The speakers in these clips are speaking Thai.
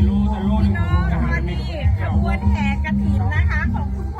กิโลแต่โลนึงน้องผะวันมีขบวนแห่กระถินนะคะ ของคุณพ่อ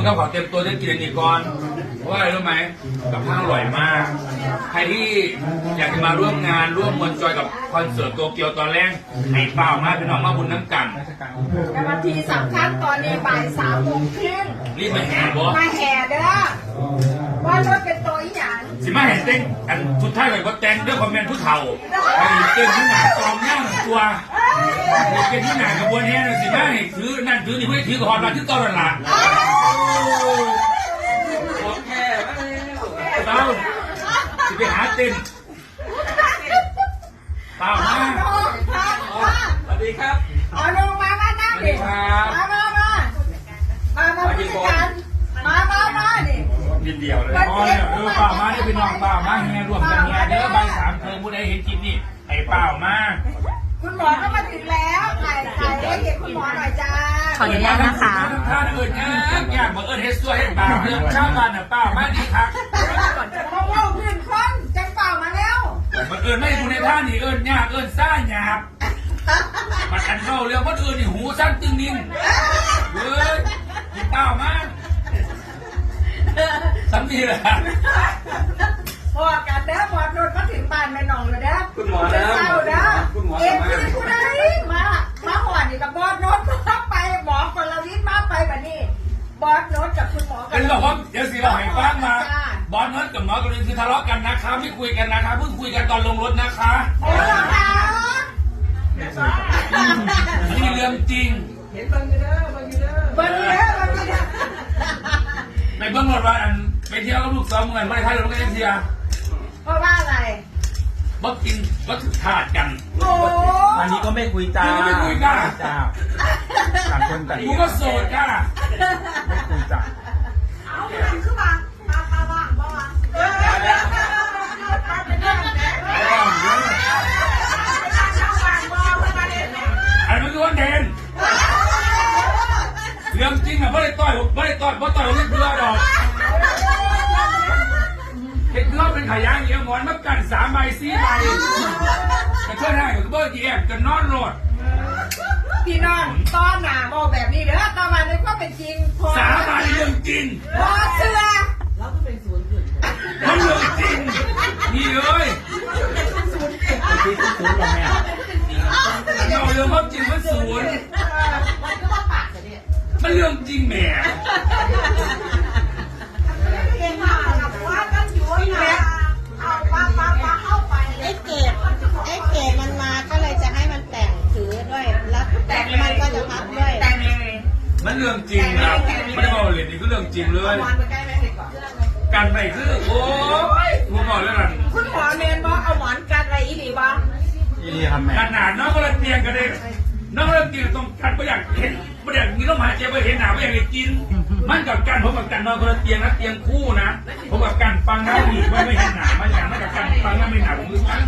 มึงก็ขอเตรียมตัวจะกินอันนี้ก่อน เพราะอะไรรู้ไหมกับข้างอร่อยมาก ใครที่อยากจะมาร่วมงานร่วมมวลจอยกับคอนเสิร์ตโตเกียวตอนแรกให้เปล่ามากพี่น้องมาบุญน้ำกัน แต่วทีสำคัญตอนนี้บ่ายสามโมงครึ่งรีบมาแห่บ่มาแห่เด้อว่ารถเป็นตัวอีหยังสิมาแห่เต้นอันสุดท้ายเลยว่าแต่งด้วยคอมเมนต์ผู้เฒ่าไอ้เต้นที่หนาตอมย่างตัวเต้นที่หนากระบวนแห่น่ะสิมาให้ซื้อนั่นซื้อนี่เพื่อถือขอนมาที่ตอนหลัง ของแค่เต้าสิไปหาเต้นเต้ามาสวัสดีครับเอางมาบ้านนั่ดิมามามามามาผู้จัดการมามามาดินิดเดียวเลยพอเนี่ยเออเป้ามาได้เป็นน้องเป้ามาเฮียรวมกันเฮียเด้อใบสามเธอผู้ใดเห็นจิตนี่ไอ้เป้ามาคุณหมอก็มาถึงแล้วถ่ายถ่ายให้เห็นคุณหมอหน่อยจ้า ออนุญาตนะคะ ท่านเอิญยากยากบอกเอิญเฮ็ดซัวเฮ็ดเปล่าเรื่องชาวบ้าน่ะเปล่ามาดีครับเพราว่าเพื่อนคนจังเปล่ามาแล้วมันเอิญไม่ดูในท่านี่เอิญยากเอิญซ่าหยาบมันอันเข้าเรื่องมันเอิญนี่หูสั้นตึงนิ่งเฮ้ยกินเต้ามาสามีเหรอพอกันนะหมอโดนก็ถึงปานไม่นองเล้วนะคุณหมอนะเศร้านะเอ็มที่ผู้ใดมาับหมอกรินคือทะเลาะกันนะคะ ไม่คุยกันนะคะเพิ่งคุยกันตอนลงรถนะคะโอ้โนี่เรื่องจริง เห็นบังยู่เด้อบังยู่เด้อบังยู่เด้อบังยู่เด้อไปเบิ้งหมดว่าอันไปเที่ยวกับลูกสาวเหมือนไม่ได้ท้ายรถก็ยังเสียเพราะว่าอะไรบักกินบักถือถาดกันอันนี้ก็ไม่คุยจ้าไม่คุยจ้าต่างคนต่างกูก็โสดจ้าไม่คุยจ้าเอามันขึ้น เพราะต่อยเห็ดเพื่อดอกเห็ดเพื่อเป็นขายางเงี้ยหมอนมากันสามใบสี่ใบแต่เพื่อนให้กับเบอร์จีแอบจะนอนโหลดพี่น้องต้อนหนาโมแบบนี้เด้อตอนมาในความเป็นจริงพอสาบานเรื่องจริง พอ เรื่องจริงเลยกันไปคือ โอ้ยผมบอกเลยนะคุณหมอเมนบอกเอาหมอนกันอะไรอีหลีบ้างยี่ลีครับแม่ขนาดน้องก็เลยเตียงกันเลยน้องก็เลยเตียงต้องกันไม่อยากเห็นไม่อยากมีลมหายใจไม่เห็นหนาไม่อยากได้กิน มันกับกันผมกับกันนอนคนละเตียงนะเตียงคู่นะผมกับกันฟังหน้าหนีไม่ไม่เห็นหนามันอย่างนั้นกับกันฟังหน้าไม่หนาผมคือกัน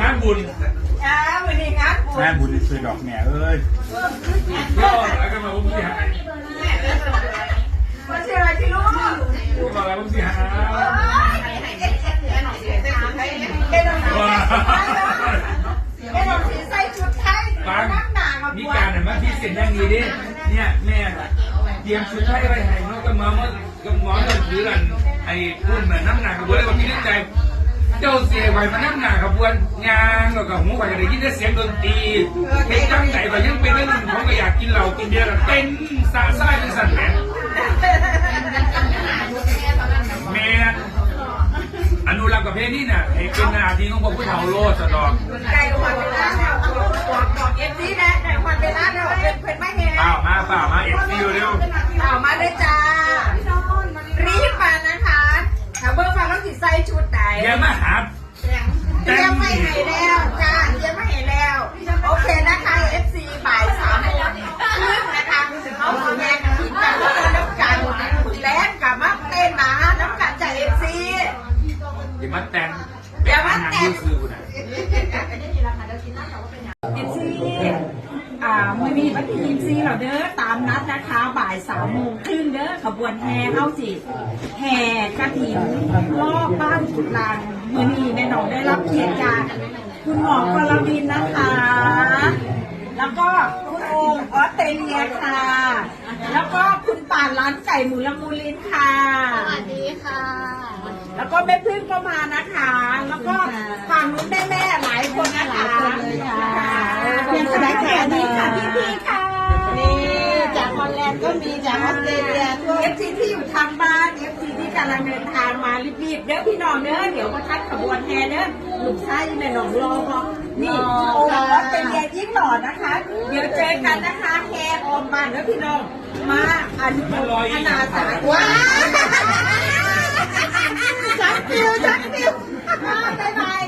งานบุญ อ่าวันนี้งัดบุญ แม่บุญซื้อดอกแม่เอ้ยก็แล้วก็มาผมสิหายมาเชื่ออะไรที่รู้ผมบอกแล้วผมสิหายเอ็นองสีเอ็นองสีใส่ชุดไทยฟังนักหนากับมีบัวการเห็นไหมพี่เซ็นอย่างนี้ดิเนี่ยแม่เตรียมชุดให้ไปให้น้องกับมอมากับมอเดินถือกันไอ้พุ่นเหมือนน้ำหนักกับบัวเลยว่าพี่นึกใจ เจ้าเสียไว้มานั่งหนาขบวนงานแล้วก็หูไปก็ได้ยินได้เสียงดนตรีเห็นจังไหนก็ยังเป็นเรื่องผมก็อยากกินเหล้ากินเบียร์แล้วเต้นสะสายเป็นสันแหละแม่อนุรักษ์ประเพณีน่ะให้เป็นหน้าที่ของพวกผู้เฒ่าโลดสะดอกไก่หวานเวลาแล้วบอกบอกเอฟซีนะไก่หวานเวลาแล้วเป็นเป็นไม่แห้เปล่ามาเปล่ามาเอ็กซิวเร็วเอามาเลยจ้ารีบมานะคะถ้าเบอร์ฟังแล้วสิใส่ชุดไหนอย่ามาหาเตรียมไม่ ให้แล้วจ้าเตรียมไม่ให้แล้ว โอเคนะคะ FC บ่ายสามโมงครึ่งนะคะเขาสีแดงกินกันแล้วก็น้ำกันแลนกับมาเต้นมาน้ำกันจาก FC อย่ามาแต่งอย่ามาแต่งคือคุณนะเอฟซีอ่ามือนี้วันที่ยี่สี่เราเด้อตามนัดนะคะ บ่ายสามโมงครึ่งเด้อขบวนแห่เข้าสิแห่กระถิ่นรอบบ้านกุดลังมือนี้แม่หนองได้ รับเกียรติจากคุณหมอกรวินนะคะ แล้วก็คุณโอมออสเตรเลียค่ะ แล้วก็คุณป่านร้านไก่หมูละมูลินค่ะ สวัสดีค่ะ แล้วก็แม่พึ่งก็มานะคะ แล้วก็ฝั่งนู้นแม่แม่ๆหลายคนนะคะหลายคนเลยค่ะเพียงแค่แค่นี้ค่ะพี่พี่ๆค่ะนี่จากฮอลแลนด์ก็มีจากออสเตรเลียทั่วเอฟซีที่อยู่ทางบ้านเอฟซีที่กำลังเดินทางมารีบๆเด้อพี่น้องเด้อเดี๋ยวก็ทัดขบวนแห่เด้อลูกชายแม่น้องรอพอนี่โอ้ออสเตรเลียยิ่งหล่อนะคะ เดี๋ยวเจอกันนะคะแห่ออมบ้านเด้อพี่น้อง มาอนุโมทนาสาธุว้าวจักฟิวจักฟิวบ๊ายบาย